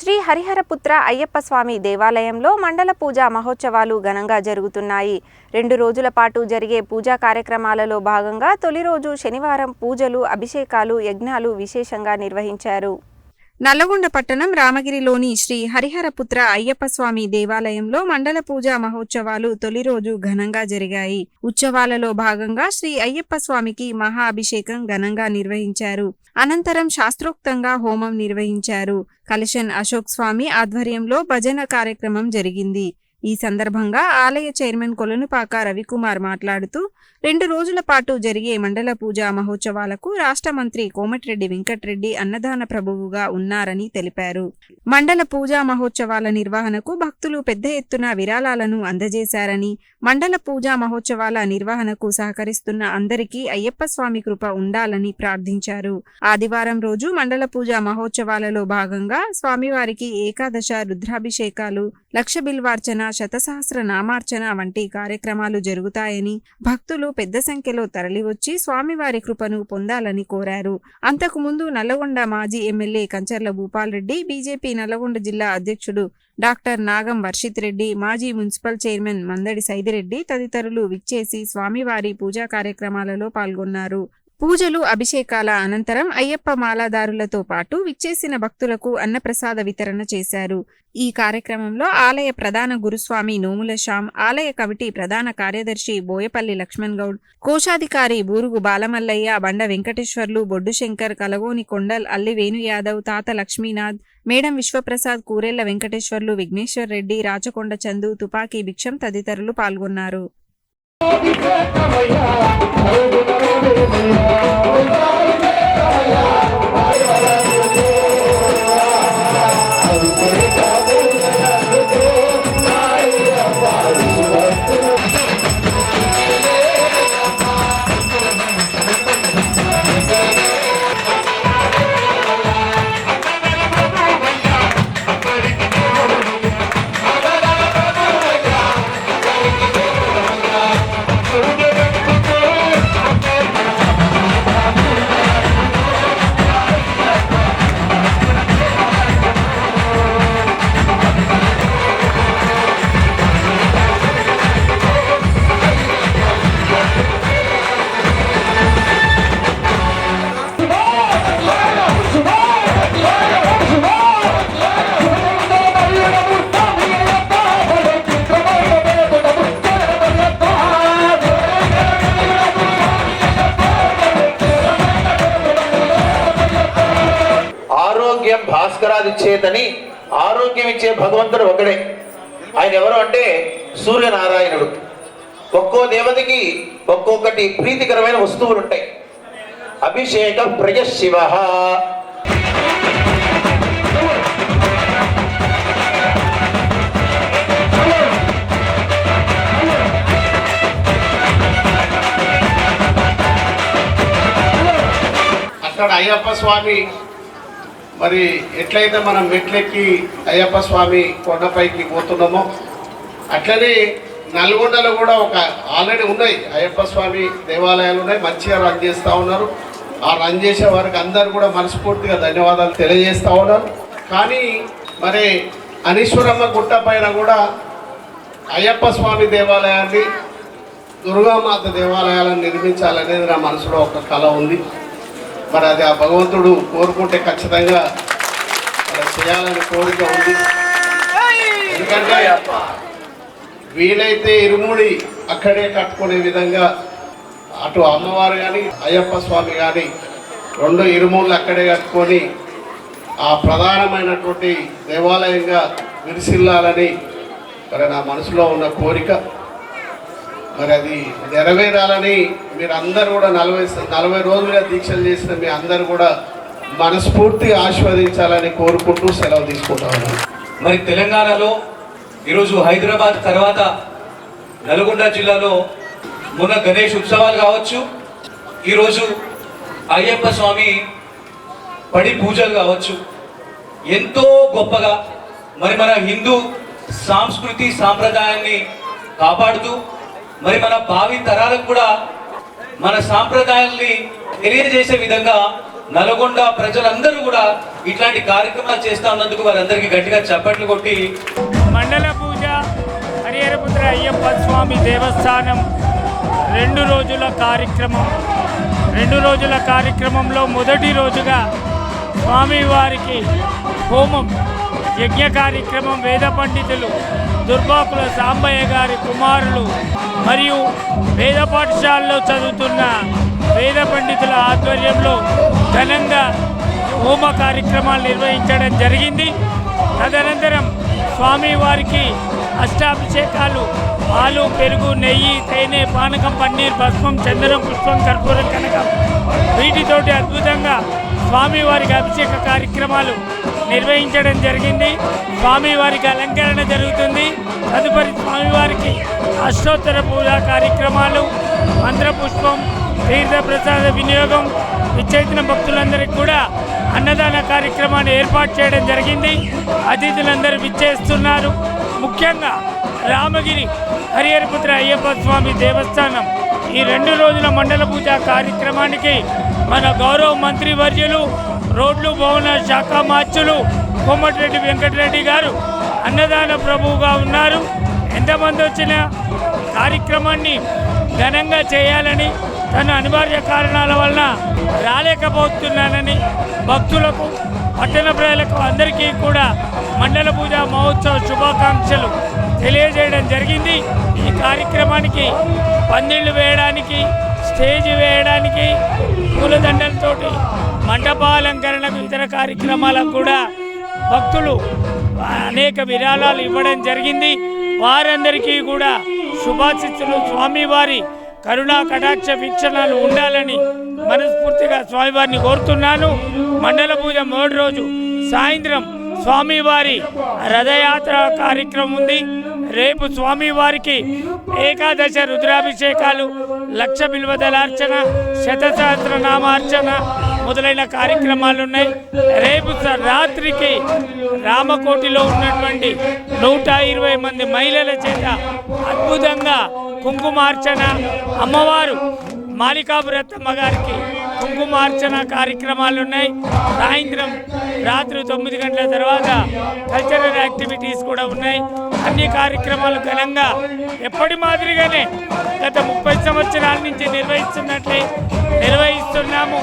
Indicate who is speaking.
Speaker 1: శ్రీ హరిహరపుత్ర అయ్యప్ప స్వామి దేవాలయంలో మండల పూజా మహోత్సవాలు ఘనంగా జరుగుతున్నాయి. రెండు రోజుల పాటు జరిగే పూజా కార్యక్రమాలలో భాగంగా తొలి రోజు శనివారం పూజలు అభిషేకాలు యజ్ఞాలు విశేషంగా నిర్వహించారు. నల్లగొండ పట్టణం రామగిరిలోని శ్రీ హరిహరపుత్ర అయ్యప్ప స్వామి దేవాలయంలో మండల పూజా మహోత్సవాలు తొలి రోజు ఘనంగా జరిగాయి. ఉత్సవాలలో భాగంగా శ్రీ అయ్యప్ప స్వామికి మహా అభిషేకం ఘనంగా నిర్వహించారు. అనంతరం శాస్త్రోక్తంగా హోమం నిర్వహించారు. కలషన్ అశోక్ స్వామి ఆధ్వర్యంలో భజన కార్యక్రమం జరిగింది. ఈ సందర్భంగా ఆలయ చైర్మన్ కొలనుపాక రవికుమార్ మాట్లాడుతూ రెండు రోజుల పాటు జరిగే మండల పూజా మహోత్సవాలకు రాష్ట్ర మంత్రి కోమటిరెడ్డి వెంకట్రెడ్డి అన్నదాన ప్రభువుగా ఉన్నారని తెలిపారు. మండల పూజా మహోత్సవాల నిర్వహణకు భక్తులు పెద్ద ఎత్తున విరాళాలను అందజేశారని మండల పూజా మహోత్సవాల నిర్వహణకు సహకరిస్తున్న అందరికీ అయ్యప్ప స్వామి కృప ఉండాలని ప్రార్థించారు. ఆదివారం రోజు మండల పూజా మహోత్సవాలలో భాగంగా స్వామివారికి ఏకాదశ రుద్రాభిషేకాలు లక్ష బిల్వార్చన శతసహస్ర నామార్చన వంటి కార్యక్రమాలు జరుగుతాయని భక్తులు పెద్ద సంఖ్యలో తరలివచ్చి స్వామివారి కృపను పొందాలని కోరారు. అంతకుముందు నల్లగొండ మాజీ ఎమ్మెల్యే కంచర్ల భూపాల్రెడ్డి బీజేపీ నల్లగొండ జిల్లా అధ్యక్షుడు డాక్టర్ నాగం వర్షిత్ రెడ్డి మాజీ మున్సిపల్ చైర్మన్ మందడి సైదిరెడ్డి తదితరులు విచ్చేసి స్వామివారి పూజా కార్యక్రమాలలో పాల్గొన్నారు. పూజలు అభిషేకాల అనంతరం అయ్యప్ప మాలాదారులతో పాటు విచ్చేసిన భక్తులకు అన్నప్రసాద వితరణ చేశారు. ఈ కార్యక్రమంలో ఆలయ ప్రధాన గురుస్వామి నోముల శ్యామ్ ఆలయ కమిటీ ప్రధాన కార్యదర్శి బోయపల్లి లక్ష్మణ్ గౌడ్ కోశాధికారి బూరుగు బాలమల్లయ్య బండ వెంకటేశ్వర్లు బొడ్డు శంకర్ కలగోని కొండల్ అల్లి వేణు యాదవ్ తాత లక్ష్మీనాథ్ మేడం విశ్వప్రసాద్ కూరెళ్ళ వెంకటేశ్వర్లు విఘ్నేశ్వర్ రెడ్డి రాచకొండ చందు తుపాకీ భిక్షం తదితరులు పాల్గొన్నారు.
Speaker 2: ఆరోగ్యం భాస్కరాది చేతని ఆరోగ్యం ఇచ్చే భగవంతుడు ఒకడే. ఆయన ఎవరు అంటే సూర్యనారాయణుడు. ఒక్కో దేవతకి ఒక్కొక్కటి ప్రీతికరమైన వస్తువులు ఉంటాయి అభిషేక ప్రజ శివ
Speaker 3: అక్కడ అయ్యప్ప స్వామి మరి ఎట్లయితే మనం మెట్లెక్కి అయ్యప్ప స్వామి కొండపైకి పోతున్నామో అట్లనే నల్గొండలో కూడా ఒక ఆల్రెడీ ఉన్నాయి. అయ్యప్ప స్వామి దేవాలయాలు ఉన్నాయి. మంచిగా రన్ చేస్తూ ఉన్నారు. ఆ రన్ చేసే వారికి అందరు కూడా మనస్ఫూర్తిగా ధన్యవాదాలు తెలియజేస్తూ ఉన్నారు. కానీ మరి అనీశ్వరమ్మ గుట్ట పైన కూడా అయ్యప్ప స్వామి దేవాలయాన్ని దుర్గామాత దేవాలయాలను నిర్మించాలనేది నా మనసులో ఒక కళ ఉంది. మరి అది ఆ భగవంతుడు కోరుకుంటే ఖచ్చితంగా మరి చేయాలని కోరిక ఉంది. ఎందుకంటే వీలైతే ఇరుముడి అక్కడే కట్టుకునే విధంగా అటు అమ్మవారు కానీ అయ్యప్ప స్వామి కానీ రెండు ఇరుముళ్ళు అక్కడే కట్టుకొని ఆ ప్రధానమైనటువంటి దేవాలయంగా విరిసిల్లాలని మరి నా మనసులో ఉన్న కోరిక. మరి అది నెరవేరాలని మీరు అందరు కూడా నలభై నలభై రోజులుగా దీక్షలు చేసిన మీ అందరు కూడా మనస్ఫూర్తిగా ఆస్వాదించాలని కోరుకుంటూ సెలవు తీసుకుంటాము
Speaker 4: మరి తెలంగాణలో ఈరోజు హైదరాబాద్ తర్వాత నల్గొండ జిల్లాలో మొన్న గణేష్ ఉత్సవాలు కావచ్చు ఈరోజు అయ్యప్ప స్వామి పడి పూజలు కావచ్చు. ఎంతో గొప్పగా మరి మన హిందూ సాంస్కృతి సాంప్రదాయాన్ని కాపాడుతూ మరి మన భావి తరాలకు కూడా మన సాంప్రదాయాల్ని తెలియజేసే విధంగా నల్గొండ ప్రజలందరూ కూడా ఇట్లాంటి కార్యక్రమాలు చేస్తా ఉన్నందుకు వారందరికీ గట్టిగా చప్పట్లు కొట్టి
Speaker 5: మండల పూజ హరిహరపుత్ర అయ్యప్ప స్వామి దేవస్థానం రెండు రోజుల కార్యక్రమం. రెండు రోజుల కార్యక్రమంలో మొదటి రోజుగా స్వామివారికి హోమం యజ్ఞ కార్యక్రమం వేద పండితులు దుర్బాకుల సాంబయ్య గారి కుమారులు మరియు వేద పాఠశాలలో చదువుతున్న వేద పండితుల ఆధ్వర్యంలో ఘనంగా హోమ కార్యక్రమాలు నిర్వహించడం జరిగింది. తదనంతరం స్వామివారికి అష్టాభిషేకాలు పాలు పెరుగు నెయ్యి తేనె పానకం పన్నీర్ భస్మం చందనం పుష్పం కర్పూరం కనకం వీటితోటి అద్భుతంగా స్వామివారికి అభిషేక కార్యక్రమాలు నిర్వహించడం జరిగింది. స్వామివారికి అలంకరణ జరుగుతుంది. తదుపరి స్వామివారికి అష్టోత్తర పూజా కార్యక్రమాలు మంత్రపుష్పం తీర్థప్రసాద వినియోగం విచ్చేసిన భక్తులందరికీ కూడా అన్నదాన కార్యక్రమాన్ని ఏర్పాటు చేయడం జరిగింది. అతిథులందరూ విచ్చేస్తున్నారు. ముఖ్యంగా రామగిరి హరిహరపుత్ర అయ్యప్ప స్వామి దేవస్థానం ఈ రెండు రోజుల మండల పూజ కార్యక్రమానికి మన గౌరవ మంత్రి వర్యులు రోడ్లు భవన శాఖ మార్చులు కోమటిరెడ్డి వెంకటరెడ్డి గారు అన్నదాన ప్రభువుగా ఉన్నారు. ఎంతమంది వచ్చినా కార్యక్రమాన్ని ఘనంగా చేయాలని తన అనివార్య కారణాల వలన రాలేకపోతున్నానని భక్తులకు పట్టణ ప్రజలకు అందరికీ కూడా మండల పూజ మహోత్సవ శుభాకాంక్షలు తెలియజేయడం జరిగింది. ఈ కార్యక్రమానికి పందిళ్ళు వేయడానికి స్టేజ్ వేయడానికి పూలదండలతోటి మండపాలంకరణకు ఇతర కార్యక్రమాలకు కూడా భక్తులు అనేక విరాళాలు ఇవ్వడం జరిగింది. వారందరికీ కూడా శుభాశిస్సులు స్వామివారి కరుణా కటాక్ష వీక్షణాలు ఉండాలని మనస్ఫూర్తిగా స్వామివారిని కోరుతున్నాను. మండల పూజ మూడు రోజు సాయంత్రం స్వామివారి రథయాత్ర కార్యక్రమం ఉంది. రేపు స్వామివారికి ఏకాదశ రుద్రాభిషేకాలు లక్ష బిల్వదలార్చన శతసహస్రనామార్చన మొదలైన కార్యక్రమాలు ఉన్నాయి. రేపు రాత్రికి రామకోటిలో ఉన్నటువంటి నూట ఇరవై మంది మహిళల చేత అద్భుతంగా కుంకుమార్చన అమ్మవారు మాలికాపురత్తమ్మ గారికి కుంకుమార్చన కార్యక్రమాలు ఉన్నాయి. సాయంత్రం రాత్రి తొమ్మిది గంటల తర్వాత కల్చరల్ యాక్టివిటీస్ కూడా ఉన్నాయి. అన్ని కార్యక్రమాలు ఘనంగా ఎప్పటి మాదిరిగానే గత ముప్పై సంవత్సరాల నుంచి నిర్వహిస్తున్నట్లే నిర్వహిస్తున్నాము.